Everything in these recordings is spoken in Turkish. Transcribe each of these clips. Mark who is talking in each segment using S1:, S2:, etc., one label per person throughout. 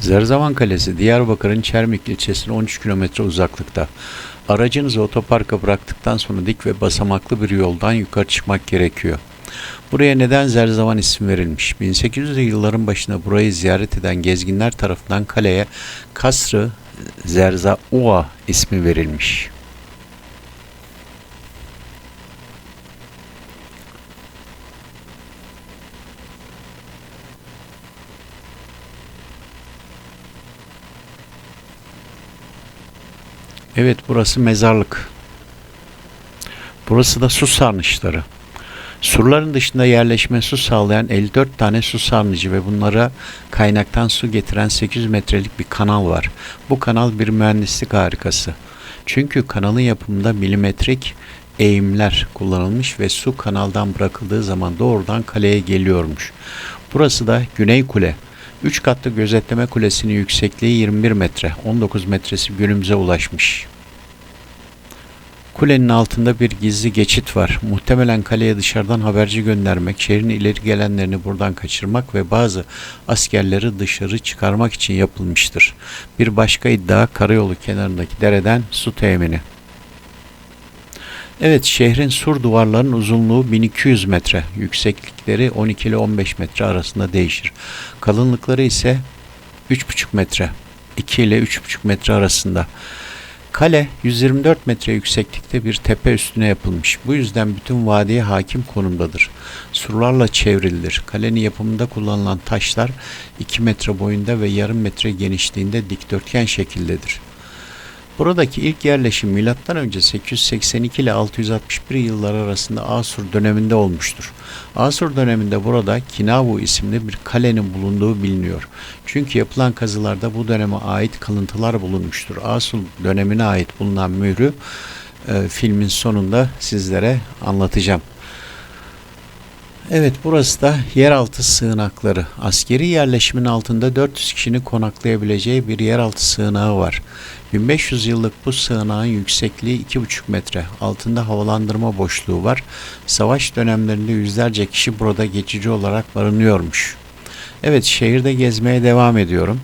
S1: Zerzavan Kalesi Diyarbakır'ın Çermik ilçesine 13 kilometre uzaklıkta. Aracınızı otoparka bıraktıktan sonra dik ve basamaklı bir yoldan yukarı çıkmak gerekiyor. Buraya neden Zerzavan ismi verilmiş? 1800'lü yılların başında burayı ziyaret eden gezginler tarafından kaleye Kasrı Zerzaua ismi verilmiş. Evet burası mezarlık. Burası da su sarnıçları. Surların dışında yerleşme su sağlayan 54 tane su sarnıcı ve bunlara kaynaktan su getiren 800 metrelik bir kanal var. Bu kanal bir mühendislik harikası. Çünkü kanalın yapımında milimetrik eğimler kullanılmış ve su kanaldan bırakıldığı zaman doğrudan kaleye geliyormuş. Burası da Güney Kule. 3 katlı gözetleme kulesinin yüksekliği 21 metre, 19 metresi günümüze ulaşmış. Kulenin altında bir gizli geçit var. Muhtemelen kaleye dışarıdan haberci göndermek, şehrin ileri gelenlerini buradan kaçırmak ve bazı askerleri dışarı çıkarmak için yapılmıştır. Bir başka iddia karayolu kenarındaki dereden su temini. Evet, şehrin sur duvarlarının uzunluğu 1200 metre, yükseklikleri 12 ile 15 metre arasında değişir. Kalınlıkları ise 3,5 metre, 2 ile 3,5 metre arasında. Kale 124 metre yükseklikte bir tepe üstüne yapılmış. Bu yüzden bütün vadiye hakim konumdadır. Surlarla çevrilidir. Kalenin yapımında kullanılan taşlar 2 metre boyunda ve yarım metre genişliğinde dikdörtgen şekildedir. Buradaki ilk yerleşim M.Ö. 882 ile 661 yıllar arasında Asur döneminde olmuştur. Asur döneminde burada Kinavu isimli bir kalenin bulunduğu biliniyor. Çünkü yapılan kazılarda bu döneme ait kalıntılar bulunmuştur. Asur dönemine ait bulunan mührü e, filmin sonunda sizlere anlatacağım. Evet burası da yeraltı sığınakları. Askeri yerleşimin altında 400 kişinin konaklayabileceği bir yeraltı sığınağı var. 1500 yıllık bu sığınağın yüksekliği 2,5 metre. Altında havalandırma boşluğu var. Savaş dönemlerinde yüzlerce kişi burada geçici olarak barınıyormuş. Evet şehirde gezmeye devam ediyorum.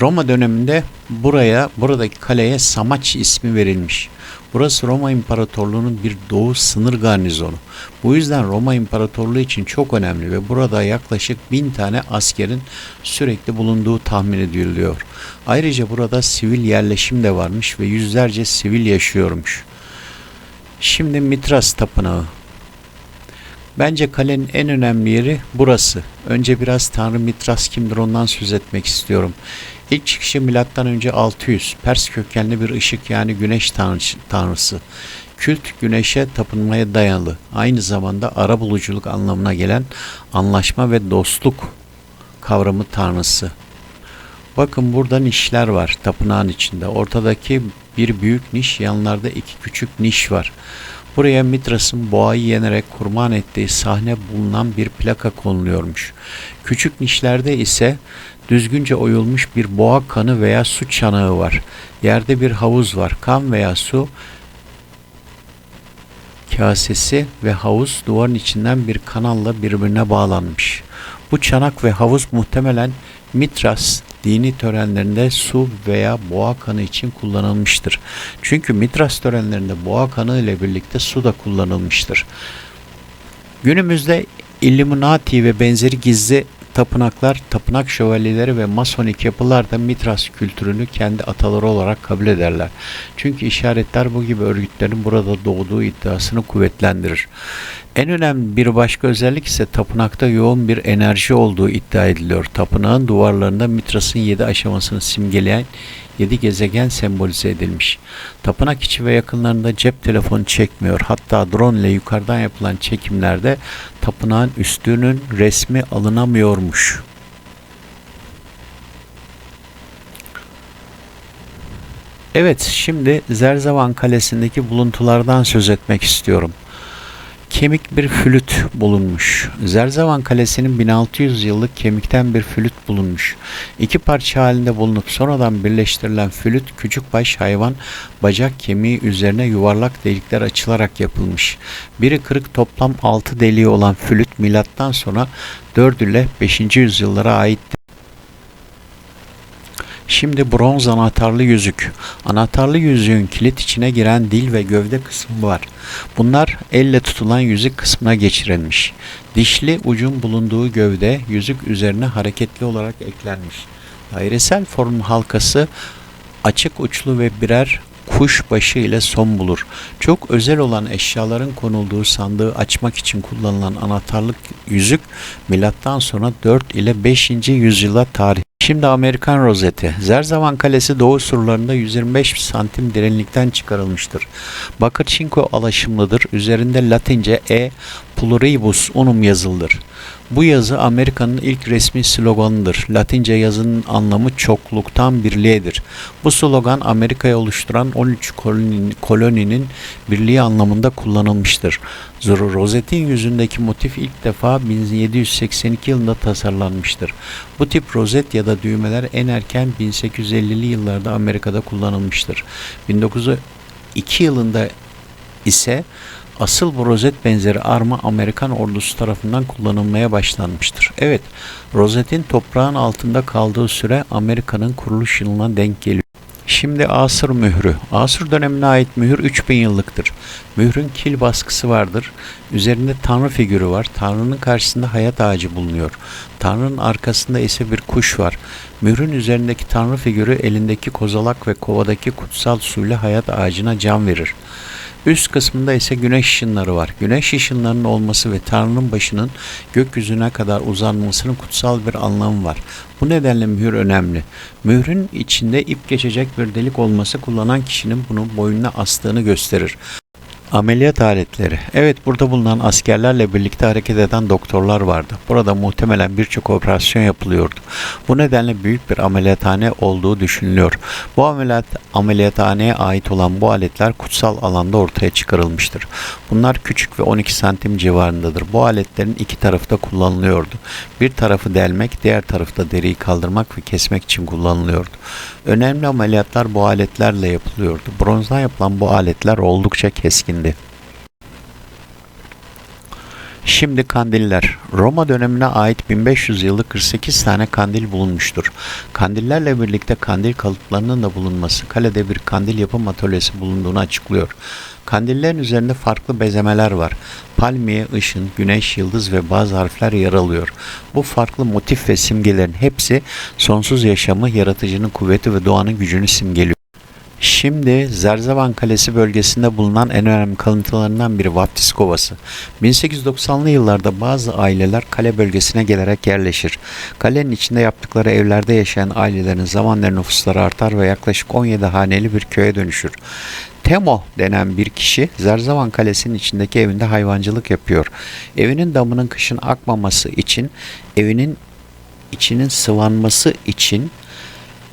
S1: Roma döneminde buraya, buradaki kaleye Samaç ismi verilmiş. Burası Roma İmparatorluğu'nun bir doğu sınır garnizonu. Bu yüzden Roma İmparatorluğu için çok önemli ve burada yaklaşık bin tane askerin sürekli bulunduğu tahmin ediliyor. Ayrıca burada sivil yerleşim de varmış ve yüzlerce sivil yaşıyormuş. Şimdi Mitras Tapınağı. Bence kalenin en önemli yeri burası. Önce biraz Tanrı Mitras kimdir ondan söz etmek istiyorum. İlk çıkışı milattan önce 600. Pers kökenli bir ışık yani güneş tanrısı. Kült güneşe tapınmaya dayalı. Aynı zamanda ara buluculuk anlamına gelen anlaşma ve dostluk kavramı tanrısı. Bakın burada nişler var tapınağın içinde. Ortadaki bir büyük niş, yanlarda iki küçük niş var. Buraya Mitras'ın boğayı yenerek kurban ettiği sahne bulunan bir plaka konuluyormuş. Küçük nişlerde ise düzgünce oyulmuş bir boğa kanı veya su çanağı var. Yerde bir havuz var. Kan veya su kasesi ve havuz duvarın içinden bir kanalla birbirine bağlanmış. Bu çanak ve havuz muhtemelen Mitras dini törenlerinde su veya boğa kanı için kullanılmıştır. Çünkü Mitras törenlerinde boğa kanı ile birlikte su da kullanılmıştır. Günümüzde Illuminati ve benzeri gizli tapınaklar, tapınak şövalyeleri ve masonik yapılar da Mitras kültürünü kendi ataları olarak kabul ederler. Çünkü işaretler bu gibi örgütlerin burada doğduğu iddiasını kuvvetlendirir. En önemli bir başka özellik ise tapınakta yoğun bir enerji olduğu iddia ediliyor. Tapınağın duvarlarında Mitras'ın yedi aşamasını simgeleyen yedi gezegen sembolize edilmiş. Tapınak içi ve yakınlarında cep telefonu çekmiyor. Hatta drone ile yukarıdan yapılan çekimlerde tapınağın üstünün resmi alınamıyormuş. Evet, şimdi Zerzavan Kalesi'ndeki buluntulardan söz etmek istiyorum. Kemik bir flüt bulunmuş. Zerzavan Kalesi'nin 1600 yıllık kemikten bir flüt bulunmuş. İki parça halinde bulunup sonradan birleştirilen flüt küçük baş hayvan bacak kemiği üzerine yuvarlak delikler açılarak yapılmış. Biri kırık toplam 6 deliği olan flüt milattan sonra 4 ile 5. yüzyıllara ait Şimdi bronz anahtarlı yüzük. Anahtarlı yüzüğün kilit içine giren dil ve gövde kısmı var. Bunlar elle tutulan yüzük kısmına geçirilmiş. Dişli ucun bulunduğu gövde yüzük üzerine hareketli olarak eklenmiş. Dairesel form halkası açık uçlu ve birer kuş başı ile son bulur. Çok özel olan eşyaların konulduğu sandığı açmak için kullanılan anahtarlık yüzük milattan sonra 4 ile 5. yüzyıla tarih Şimdi Amerikan rozeti. Zerzavan Kalesi doğu surlarında 125 santim derinlikten çıkarılmıştır. Bakır çinko alaşımlıdır. Üzerinde Latince E pluribus unum yazılıdır. Bu yazı Amerika'nın ilk resmi sloganıdır. Latince yazının anlamı çokluktan birliğedir. Bu slogan Amerika'yı oluşturan 13 koloninin, koloninin birliği anlamında kullanılmıştır. Zoro rozetin yüzündeki motif ilk defa 1782 yılında tasarlanmıştır. Bu tip rozet ya da düğmeler en erken 1850'li yıllarda Amerika'da kullanılmıştır. 1902 yılında ise Asıl bu rozet benzeri arma Amerikan ordusu tarafından kullanılmaya başlanmıştır. Evet, rozetin toprağın altında kaldığı süre Amerika'nın kuruluş yılına denk geliyor. Şimdi Asır mührü. Asır dönemine ait mühür 3000 yıllıktır. Mührün kil baskısı vardır. Üzerinde tanrı figürü var. Tanrının karşısında hayat ağacı bulunuyor. Tanrının arkasında ise bir kuş var. Mührün üzerindeki tanrı figürü elindeki kozalak ve kovadaki kutsal suyla hayat ağacına can verir. Üst kısmında ise güneş ışınları var. Güneş ışınlarının olması ve Tanrı'nın başının gökyüzüne kadar uzanmasının kutsal bir anlamı var. Bu nedenle mühür önemli. Mührün içinde ip geçecek bir delik olması kullanan kişinin bunu boynuna astığını gösterir. Ameliyat aletleri. Evet burada bulunan askerlerle birlikte hareket eden doktorlar vardı. Burada muhtemelen birçok operasyon yapılıyordu. Bu nedenle büyük bir ameliyathane olduğu düşünülüyor. Bu ameliyat ameliyathaneye ait olan bu aletler kutsal alanda ortaya çıkarılmıştır. Bunlar küçük ve 12 santim civarındadır. Bu aletlerin iki tarafı da kullanılıyordu. Bir tarafı delmek, diğer tarafı da deriyi kaldırmak ve kesmek için kullanılıyordu. Önemli ameliyatlar bu aletlerle yapılıyordu. Bronzdan yapılan bu aletler oldukça keskindi. Şimdi kandiller. Roma dönemine ait 1500 yıllık 48 tane kandil bulunmuştur. Kandillerle birlikte kandil kalıplarının da bulunması kalede bir kandil yapım atölyesi bulunduğunu açıklıyor. Kandillerin üzerinde farklı bezemeler var. Palmiye, ışın, güneş, yıldız ve bazı harfler yer alıyor. Bu farklı motif ve simgelerin hepsi sonsuz yaşamı, yaratıcının kuvveti ve doğanın gücünü simgeliyor. Şimdi Zerzevan Kalesi bölgesinde bulunan en önemli kalıntılarından biri Vaftiz Kovası. 1890'lı yıllarda bazı aileler kale bölgesine gelerek yerleşir. Kalenin içinde yaptıkları evlerde yaşayan ailelerin zamanla nüfusları artar ve yaklaşık 17 haneli bir köye dönüşür. Temo denen bir kişi Zerzavan Kalesi'nin içindeki evinde hayvancılık yapıyor. Evinin damının kışın akmaması için, evinin içinin sıvanması için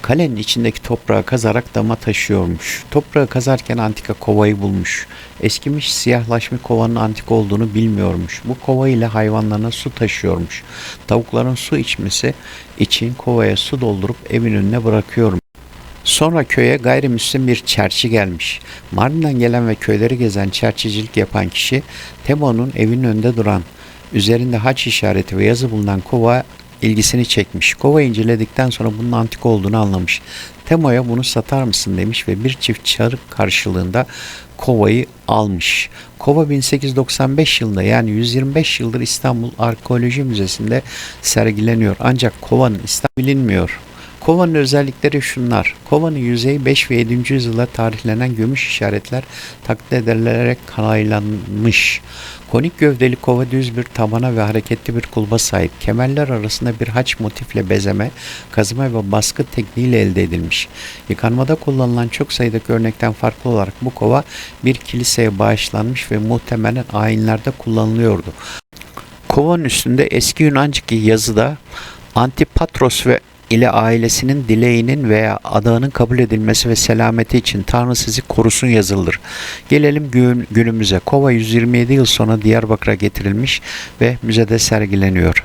S1: kalenin içindeki toprağı kazarak dama taşıyormuş. Toprağı kazarken antika kovayı bulmuş. Eskimiş siyahlaşmış kovanın antika olduğunu bilmiyormuş. Bu kova ile hayvanlarına su taşıyormuş. Tavukların su içmesi için kovaya su doldurup evin önüne bırakıyormuş. Sonra köye gayrimüslim bir çerçi gelmiş. Mardin'den gelen ve köyleri gezen çerçicilik yapan kişi Temo'nun evinin önünde duran, üzerinde haç işareti ve yazı bulunan kova ilgisini çekmiş. Kova inceledikten sonra bunun antik olduğunu anlamış. Temo'ya bunu satar mısın demiş ve bir çift çarık karşılığında kovayı almış. Kova 1895 yılında yani 125 yıldır İstanbul Arkeoloji Müzesi'nde sergileniyor. Ancak kovanın İstanbul bilinmiyor. Kovanın özellikleri şunlar. Kovanın yüzeyi 5 ve 7. yüzyılda tarihlenen gümüş işaretler taklit edilerek kanaylanmış. Konik gövdeli kova düz bir tabana ve hareketli bir kulba sahip. Kemerler arasında bir haç motifle bezeme, kazıma ve baskı tekniğiyle elde edilmiş. Yıkanmada kullanılan çok sayıdaki örnekten farklı olarak bu kova bir kiliseye bağışlanmış ve muhtemelen ayinlerde kullanılıyordu. Kovanın üstünde eski Yunancaki yazıda Antipatros ve ile ailesinin dileğinin veya adağının kabul edilmesi ve selameti için Tanrı sizi korusun yazılır. Gelelim gün, günümüze. Kova 127 yıl sonra Diyarbakır'a getirilmiş ve müzede sergileniyor.